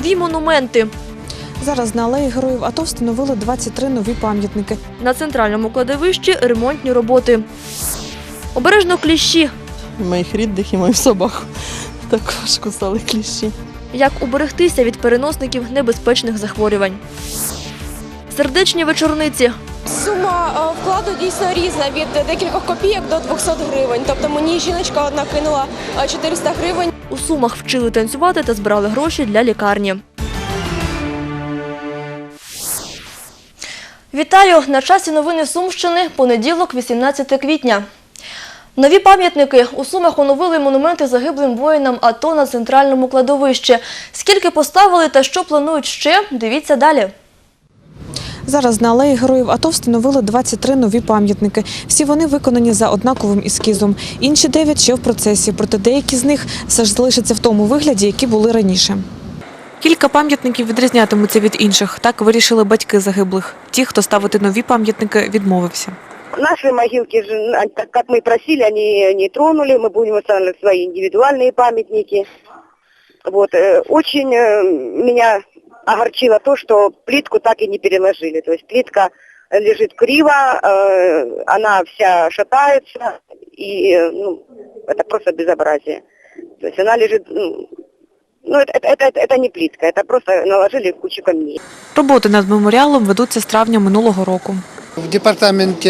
нові монументи. Зараз на алеї героїв АТО встановили 23 нові пам'ятники. На центральному кладовищі ремонтні роботи. Обережно кліщі. моїх рідних і моїх собак також кусали кліщі. Як уберегтися від переносників небезпечних захворювань. Сердечні вечорниці. Сума е, вкладу дійсно різна від декількох копійок до 200 гривень. Тобто мені жіночка одна кинула е, 400 гривень. У Сумах вчили танцювати та збирали гроші для лікарні. Вітаю! На часі новини Сумщини. Понеділок, 18 квітня. Нові пам'ятники у Сумах оновили монументи загиблим воїнам АТО на центральному кладовищі. Скільки поставили та що планують ще, дивіться далі. Зараз на алеї героїв АТО встановили 23 нові пам'ятники. Всі вони виконані за однаковим ескізом. Інші 9 ще в процесі, проте деякі з них все ж залишаться в тому вигляді, які були раніше. Кілька пам'ятників відрізнятимуться від інших. Так вирішили батьки загиблих. Ті, хто ставити нові пам'ятники, відмовився. Наши могилки, же, а, как как мы просили, они не тронули. Мы будем устанавливать свои индивидуальные памятники. Вот. э, Очень э, меня огорчило то, что плитку так и не переложили. То есть плитка лежит криво, э, она вся шатается, и э, ну, это просто безобразие. То есть она лежит, ну, ну это, это, это, это не плитка, это просто наложили кучу камней. Роботи над меморіалом ведуться з травня минулого року. В департаменті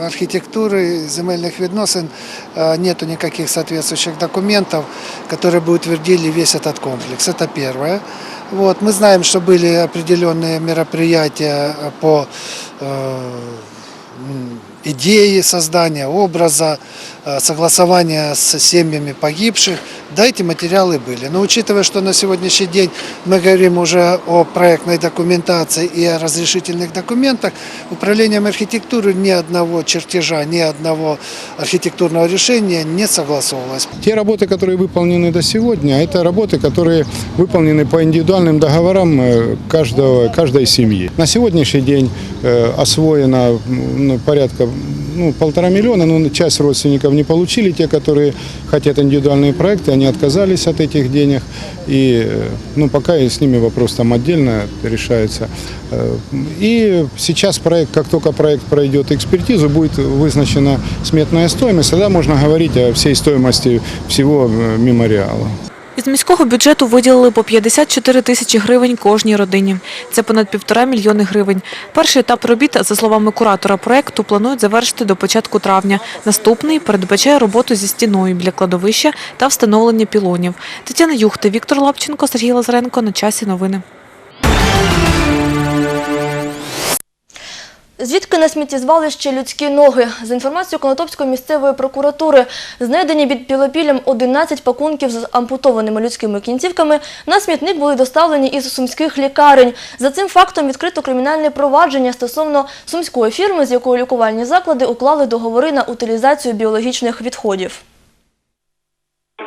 е, архітектури і земельних відносин е, нету никаких соответствующих документов, которые бы утвердили весь этот комплекс. Это первое. Вот. Мы знаем, что были определенные мероприятия по э, м, идеи создания образа, э, согласования с семьями погибших. Да, эти материалы были. Но учитывая, что на сегодняшний день мы говорим уже о проектной документации и о разрешительных документах, управлением архитектуры ни одного чертежа, ни одного архитектурного решения не согласовывалось. Те работы, которые выполнены до сегодня, это работы, которые выполнены по индивидуальным договорам э, каждого, каждой семьи. На сегодняшний день освоено м, ну, порядка ну, полтора миллиона, но часть родственников не получили. Те, которые хотят индивидуальные проекты, они отказались от этих денег. И э, ну, пока и с ними вопрос там отдельно решается. Э, И сейчас проект, как только проект пройдет экспертизу, будет вызначена сметная стоимость, тогда можно говорить о всей стоимости всего э, мемориала. Із міського бюджету виділили по 54 тисячі гривень кожній родині. Це понад півтора мільйони гривень. Перший етап робіт, за словами куратора проекту, планують завершити до початку травня. Наступний передбачає роботу зі стіною біля кладовища та встановлення пілонів. Тетяна Юхта, Віктор Лапченко, Сергій Лазаренко. На часі новини. Звідки на сміттєзвалище людські ноги? За інформацією Конотопської місцевої прокуратури, знайдені під Білопіллям 11 пакунків з ампутованими людськими кінцівками на смітник були доставлені із сумських лікарень. За цим фактом відкрито кримінальне провадження стосовно сумської фірми, з якою лікувальні заклади уклали договори на утилізацію біологічних відходів.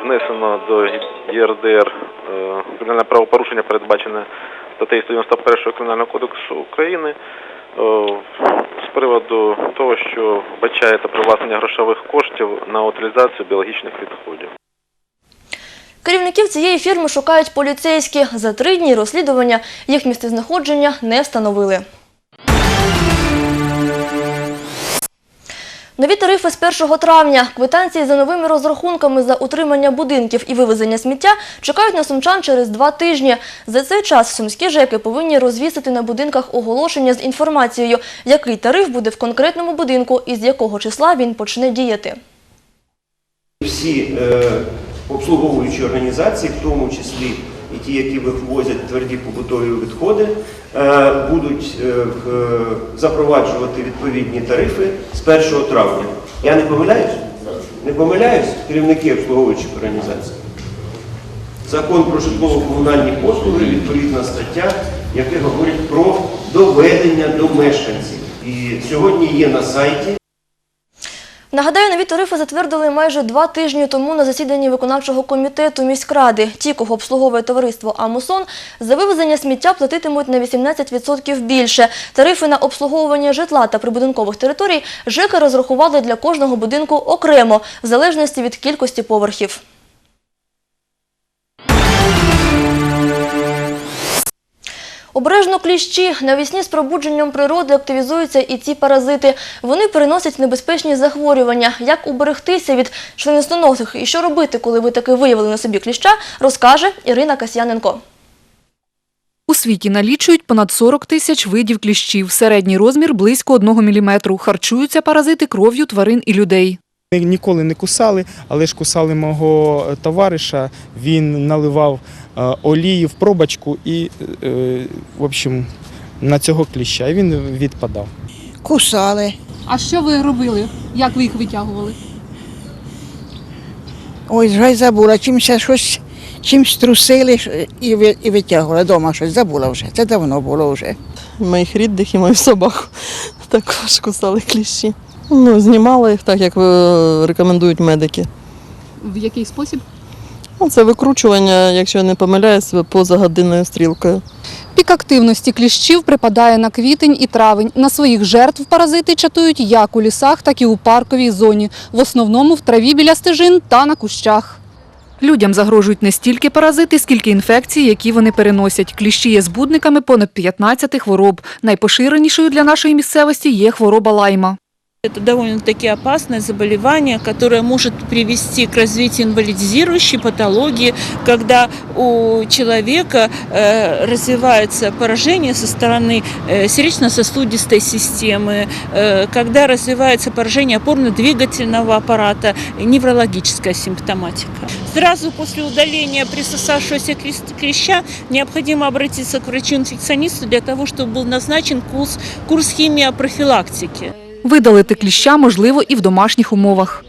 Внесено до ЄРДР е, кримінальне правопорушення, передбачене статтею 191 Кримінального кодексу України з приводу того, що вбачається привласнення грошових коштів на утилізацію біологічних відходів. Керівників цієї фірми шукають поліцейські. За три дні розслідування їх місцезнаходження не встановили. Нові тарифи з 1 травня. Квитанції за новими розрахунками за утримання будинків і вивезення сміття чекають на сумчан через два тижні. За цей час сумські ЖЕКи повинні розвісити на будинках оголошення з інформацією, який тариф буде в конкретному будинку і з якого числа він почне діяти. Всі е, обслуговуючі організації, в тому числі і ті, які вивозять тверді побутові відходи, е, будуть е, запроваджувати відповідні тарифи з 1 травня. Я не помиляюсь? Не помиляюсь, керівники обслуговуючих організацій. Закон про житлово-комунальні послуги, відповідна стаття, яка говорить про доведення до мешканців. І сьогодні є на сайті. Нагадаю, нові тарифи затвердили майже два тижні тому на засіданні виконавчого комітету міськради. Ті, кого обслуговує товариство «Амусон», за вивезення сміття платитимуть на 18% більше. Тарифи на обслуговування житла та прибудинкових територій ЖЕКи розрахували для кожного будинку окремо, в залежності від кількості поверхів. Обережно кліщі. Навесні з пробудженням природи активізуються і ці паразити. Вони переносять небезпечні захворювання. Як уберегтися від членистоносих і що робити, коли ви таки виявили на собі кліща, розкаже Ірина Касьяненко. У світі налічують понад 40 тисяч видів кліщів. Середній розмір – близько 1 мм. Харчуються паразити кров'ю тварин і людей. Ми ніколи не кусали, але ж кусали мого товариша. Він наливав олії в пробочку і, е, в общем, на цього кліща. І він відпадав. Кусали. А що ви робили? Як ви їх витягували? Ой, вже забула. Чимся щось, чимсь трусили і, ви- і витягували. Дома щось забула вже. Це давно було вже. Моїх рідних і мою собаку також кусали кліщі. Ну, знімала їх так, як е, рекомендують медики. В який спосіб? Ну, це викручування, якщо я не помиляюсь, поза годинною стрілкою. Пік активності кліщів припадає на квітень і травень. На своїх жертв паразити чатують як у лісах, так і у парковій зоні. В основному в траві біля стежин та на кущах. Людям загрожують не стільки паразити, скільки інфекції, які вони переносять. Кліщі є збудниками понад 15 хвороб. Найпоширенішою для нашої місцевості є хвороба лайма. Это довольно-таки опасное заболевание, которое может привести к развитию инвалидизирующей патологии, когда у человека э, развивается поражение со стороны э, сердечно-сосудистой системы, э, когда развивается поражение опорно-двигательного аппарата, неврологическая симптоматика. Сразу после удаления присосавшегося клеща необходимо обратиться к врачу-инфекционисту для того, чтобы был назначен курс, курс химиопрофилактики. Видалити кліща можливо і в домашніх умовах.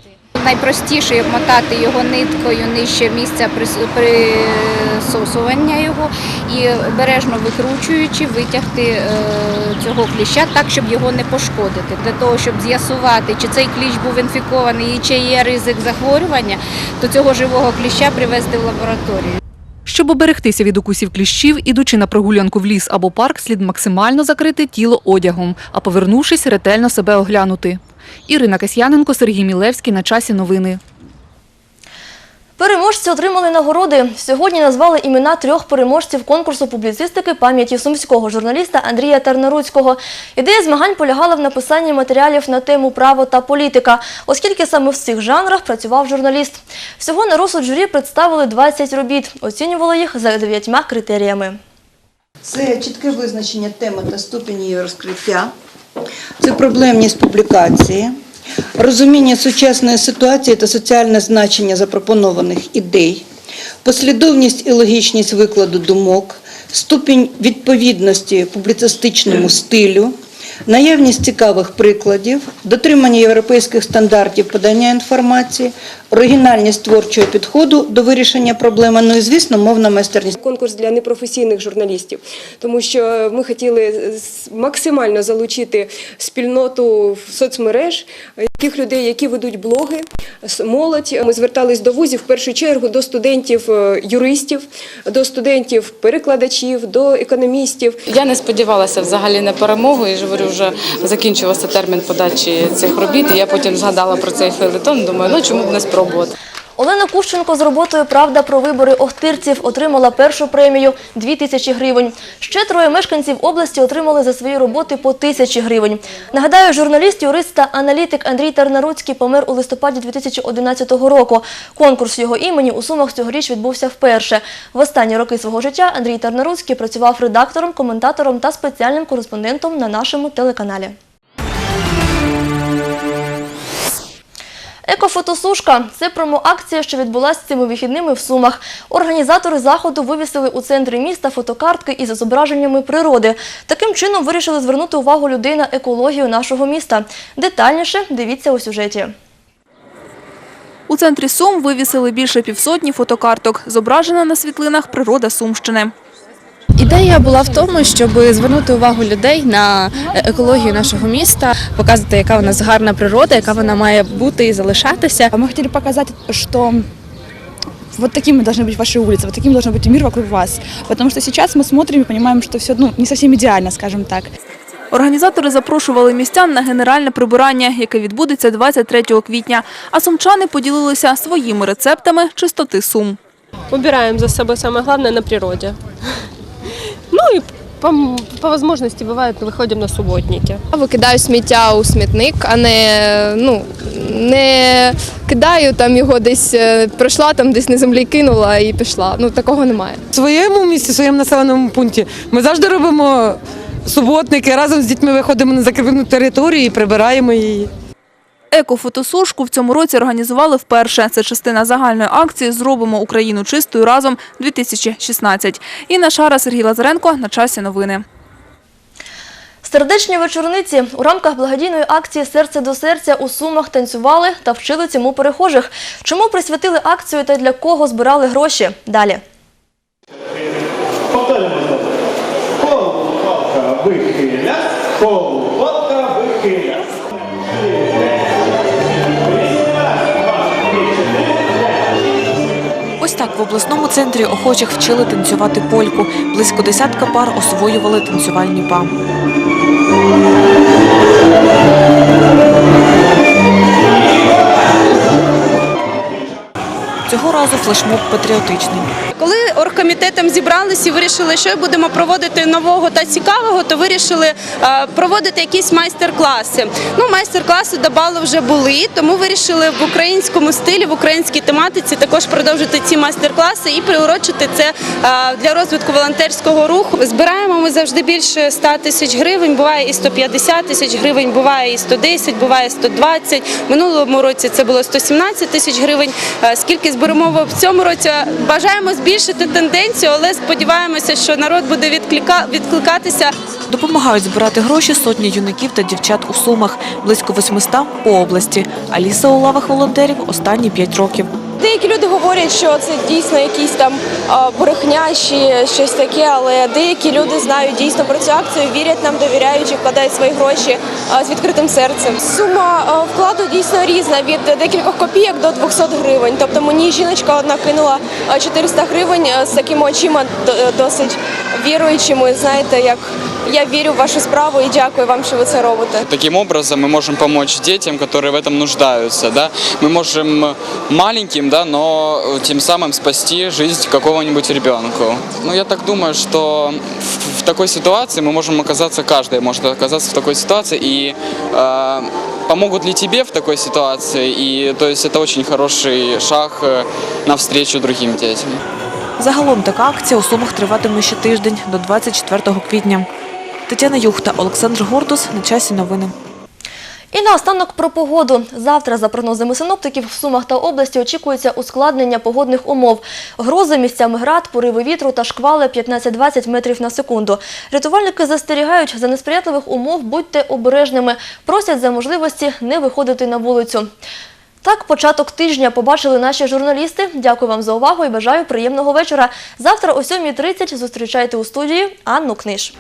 Найпростіше обмотати його ниткою нижче місця присосування його і обережно викручуючи, витягти е, цього кліща так, щоб його не пошкодити. Для того, щоб з'ясувати, чи цей кліщ був інфікований і чи є ризик захворювання, то цього живого кліща привезти в лабораторію. Щоб оберегтися від укусів кліщів, ідучи на прогулянку в ліс або парк, слід максимально закрити тіло одягом, а повернувшись, ретельно себе оглянути. Ірина Касьяненко, Сергій Мілевський. На часі новини. Переможці отримали нагороди. Сьогодні назвали імена трьох переможців конкурсу публіцистики пам'яті сумського журналіста Андрія Тарнаруцького. Ідея змагань полягала в написанні матеріалів на тему право та політика, оскільки саме в цих жанрах працював журналіст. Всього на розсуд журі представили 20 робіт. Оцінювали їх за дев'ятьма критеріями. Це чітке визначення теми та ступені її розкриття, це проблемність публікації, розуміння сучасної ситуації та соціальне значення запропонованих ідей, послідовність і логічність викладу думок, ступінь відповідності публіцистичному стилю, наявність цікавих прикладів, дотримання європейських стандартів подання інформації, оригінальність творчого підходу до вирішення проблеми, ну і, звісно, мовна майстерність. конкурс для непрофесійних журналістів, тому що ми хотіли максимально залучити спільноту в соцмереж, таких людей, які ведуть блоги, молодь. Ми звертались до вузів в першу чергу до студентів е, юристів, до студентів перекладачів, до економістів. Я не сподівалася взагалі на перемогу і ж говорю, вже закінчувався термін подачі цих робіт. І я потім згадала про цей фейлетон. Думаю, ну чому б не спробувати. Олена Кущенко з роботою Правда про вибори охтирців отримала першу премію 2 тисячі гривень. Ще троє мешканців області отримали за свої роботи по тисячі гривень. Нагадаю, журналіст, юрист та аналітик Андрій Тарнаруцький помер у листопаді 2011 року. Конкурс його імені у Сумах цьогоріч відбувся вперше. В останні роки свого життя Андрій Тарнаруцький працював редактором, коментатором та спеціальним кореспондентом на нашому телеканалі. Екофотосушка це промоакція, що відбулася цими вихідними в Сумах. Організатори заходу вивісили у центрі міста фотокартки із зображеннями природи. Таким чином вирішили звернути увагу людей на екологію нашого міста. Детальніше дивіться у сюжеті. У центрі Сум вивісили більше півсотні фотокарток. Зображена на світлинах природа Сумщини. Ідея була в тому, щоб звернути увагу людей на екологію нашого міста, показати, яка у нас гарна природа, яка вона має бути і залишатися. Мы хотели показать, что вот такими должны быть ваши улицы, вот таким должен быть мир вокруг вас. Потому что сейчас мы смотрим и понимаем, что все ну, не совсем идеально, скажем так. Організатори запрошували містян на генеральне прибирання, яке відбудеться 23 квітня. А сумчани поділилися своїми рецептами чистоти Сум. Убираем за собой самое главное на природе. Ну и по, по возможности бывает выходим на субботники. Викидаю сміття у смітник, а не ну не кидаю там його десь, е, пройшла там десь на землі кинула і пішла. Ну такого немає. В своєму місті, в своєму населеному пункті ми завжди робимо суботники, разом з дітьми виходимо на закріплену територію і прибираємо її. Екофотосушку в цьому році організували вперше. Це частина загальної акції Зробимо Україну чистою разом 2016. Інна Шара, Сергій Лазаренко. На часі новини. Сердечні вечорниці у рамках благодійної акції Серце до серця у Сумах танцювали та вчили цьому перехожих. Чому присвятили акцію та для кого збирали гроші? Далі. Вихиля, полупалка вихиля. В обласному центрі охочих вчили танцювати польку. Близько десятка пар освоювали танцювальні па. Цього разу флешмоб патріотичний. Коли оргкомітетом зібралися і вирішили, що будемо проводити нового та цікавого, то вирішили е, проводити якісь майстер-класи. Ну, майстер-класи до балу вже були, тому вирішили в українському стилі, в українській тематиці також продовжити ці майстер-класи і приурочити це е, для розвитку волонтерського руху. Збираємо ми завжди більше 100 тисяч гривень. Буває і 150 тисяч гривень, буває і 110, буває 120. Минулому році це було 117 тисяч гривень. Е, Скільки зберемо в цьому році? Бажаємо збільшити тенденцію, але сподіваємося, що народ буде відклика... відкликатися. Допомагають збирати гроші сотні юнаків та дівчат у Сумах, близько 800 по області. Аліса у лавах волонтерів останні 5 років. Деякі люди говорять, що це дійсно якісь там брехня чи щось таке, але деякі люди знають дійсно про цю акцію, вірять нам, довіряють і вкладають свої гроші з відкритим серцем. Сума вкладу дійсно різна від декількох копійок до 200 гривень. Тобто мені жіночка одна кинула а, 400 гривень з такими очима досить віруючими. Знаєте, як я вірю в вашу справу і дякую вам, що ви це робите. Таким образом мы можем помочь детям, которые в этом нуждаются. Да? Мы можем маленьким, да, но тем самым спасти жизнь какого-нибудь ребенку. Ну, я так думаю, что в, в такой ситуации мы можем оказаться, каждый может оказаться в такой ситуации, и э, помогут ли тебе в такой ситуации, и то есть это очень хороший шаг э, навстречу другим детям. Загалом така акція у Сумах триватиме ще тиждень до 24 квітня. Тетяна Юхта, Олександр Гордус. На часі новини. І наостанок про погоду. Завтра, за прогнозами синоптиків, в Сумах та області очікується ускладнення погодних умов. Грози місцями град, пориви вітру та шквали 15-20 метрів на секунду. Рятувальники застерігають, за несприятливих умов будьте обережними, просять за можливості не виходити на вулицю. Так, початок тижня побачили наші журналісти. Дякую вам за увагу і бажаю приємного вечора. Завтра о 7.30 зустрічайте у студії Анну Книж.